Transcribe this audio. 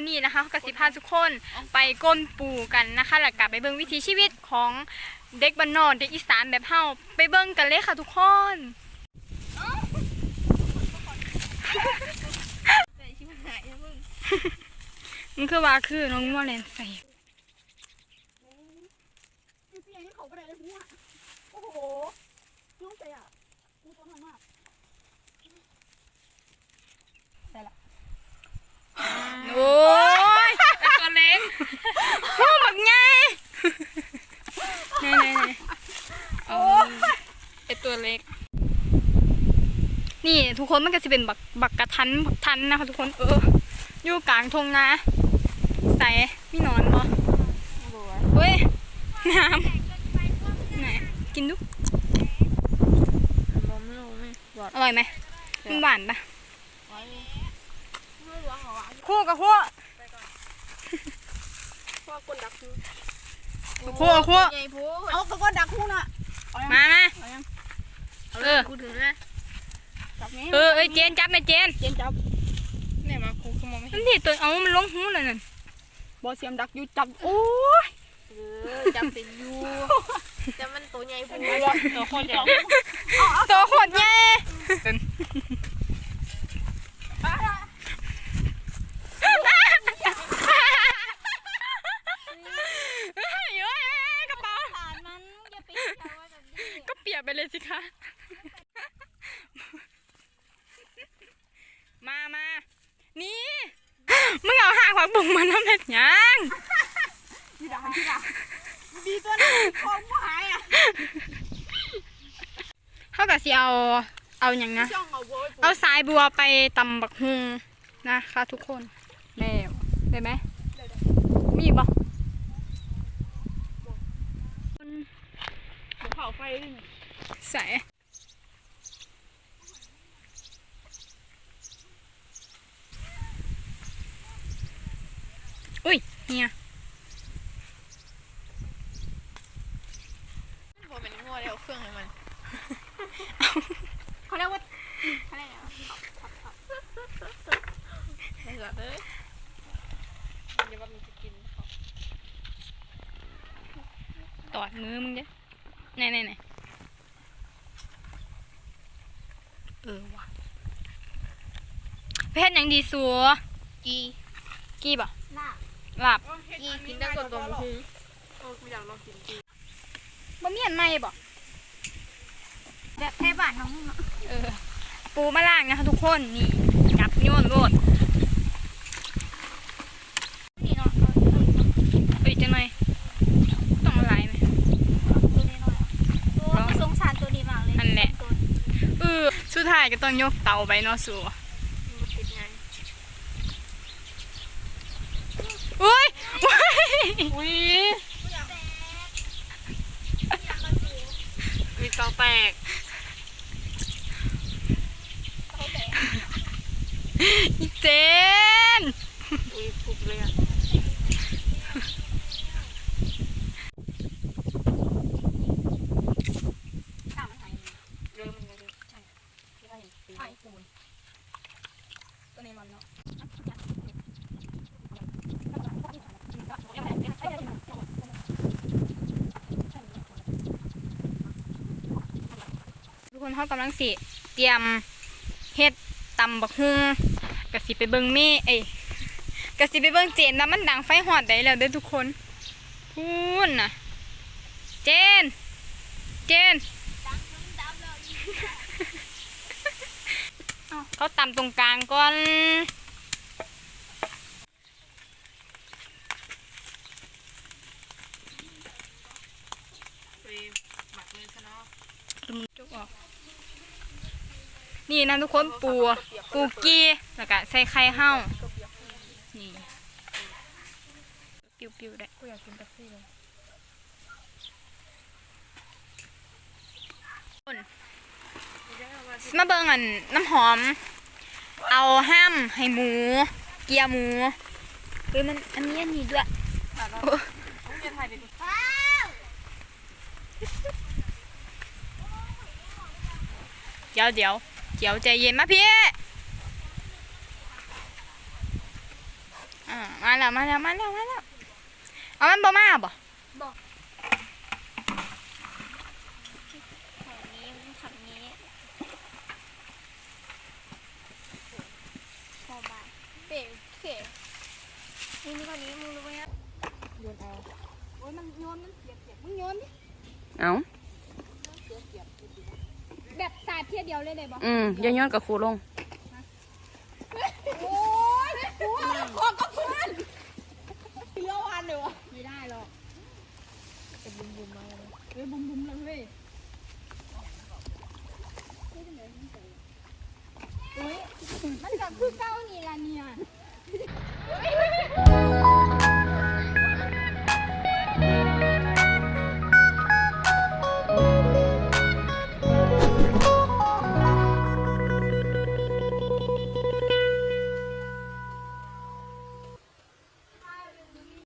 มื้อนี้นะคะกสิพาทุกคนไปก้นปูกันนะคะแล้วกลับไปเบิ่งวิถีชีวิตของเด็กบ้านนอกเด็กอีสานแบบเฮาไปเบิ่งกันเลยค่ะทุกคนใส่ชิบหายมึงมันคือว่าคือน้องมัวแลนใส่เสียงเขาไปไหนเลยหัวโอ้โหน้องใจอะกูตัวมันมาก โอ้ย ตัวเล็ก หูบักใหญ่ไหนไหนไหนเอา ไอตัวเล็ก นี่ ทุกคนมันก็จะเป็นบักบักกระทันบักทันนะคะทุกคนเอออยู่กลางทงนาใส่มีหนอนบ่เฮ้ยน้ำไหนกินดูมอมไม่รู้ไม่หวานอร่อยไหมมันหวานปะไว้คั่วกับคั่วพ่อคนดักคือคั่วคั่วใหญ่พูดเอาตะก้อนดักคู่น่ะมามาเออกูถึงแล้ว จับนี้เออเอ้ยเจนจับไหมเจนเจนจับเนี่ยมากูคือมองไม่เห็มันนที่ตัวเอามันลงหูเลยนั่นบอเสียมดักอยู่จับโอ้ยเออจำเป็นอยู่แต่มันตัวใหญ่พูดตัวโคตรใหญ่ตัวโคตรใหญ่เฮ้ยเฮ้ยเฮ้ยกระเป๋า ผ่านมันอย่าไปแถวแบบนี้ ก็เปียกไปเลยสิคะ มามา นี่มึงเอาหางผักบุ้งมาน้ำเห็ดหยังดีด่าดีด่าดีตัวนี้ของผู้หายอะเขากับสิเอาเอาอย่างนะช่องเอาโว้ยเอาสายบัวไปตำบักฮุงนะคะทุกคนแม่ได้ไหมมีอีกบ่เผาไฟนี่ใส่อุ้ย เนี่ยพอเป็นงัวแล้วเครื่องให้มันเขาเรียกว่าอะไรอะไม่เหลือเลยเดี๋ยวมันจะกินเขาตอดมือมึงเด้ไหนไหนไหนเออว่ะเพชรยังดีสัวกีกี่บ่หน้า หลับกีกินได้ก่อนตัวมึงเออกูอยากลองกินกีบ่มีอันใหม่บ่แบบแค่บ้านน้องเนาะเออ ปูมาล่างนะคะทุกคนนี่จับโยนโลดนี่เนาะเอ้ยจังไหนต้องอะไรไหมตัวนี้หน่อยตัวสงสารตัวนี้มากเลยนั่นแหละเออสุดท้ายก็ต้องยกเตาไปเนาะสัว มันติดไง อุ้ย อุ้ยมีเตาแตกเจ๊น อุ้ยปุบเลยอะ ต่างมันหาย เริ่มมันเลย หายปูนตัวนี้มันเนาะ ทุ กคนเขากำลังสิเตรียมเฮ็ดตำบักฮุงกะสิไปเบิ่งเม่เอ้ยกะสิไปเบิ่งเจนนะมันดังไฟหอดได้แล้วเด้อทุกคนพูนน่ะ เจน เจนเอ้าเขาตำตรงกลางก่อน ไปหมักเลยซะเนาะ จุกออก นี่นะทุกคนปูปูกี้แล้วก็ใส่ไข่เห่านี่ปิวๆได้กูอยากกินแท็กซี่เลยสมาเบิ่งอันน้ำหอม เอาห้ามให้หมู เกียร์หมูเฮ้ยมันอันนี้อันนี้ด้วย ต้องเรียนไทย ดิเดี๋ยวเดี๋ยวเดี๋ยวใจเย็นมาพี่อ่ามาแล้วมาแล้วมาแล้วมาแล้วเอามันบ่มาบ่ฝั่งนี้ฝั่งนี้พอบายเป๋เก๋มึงนี่คนนี้มึงรู้ไหมอะโยนเอาโอ้ยมันโยนมันเสียบเสียบมึงโยนดิ เอา แบบสายเพียเดียวเลยเลยบอกอืมย้อนย้อนกับครูลง โอ้ยหัวขอกับเพื่อนเลี้ยววันเลยวะไม่ได้หรอกจะบุมบุมมาเลยเฮ้ยบุมบุมเลยเว้ยเฮ้ยมันกับคือเก้านี่ล่ะ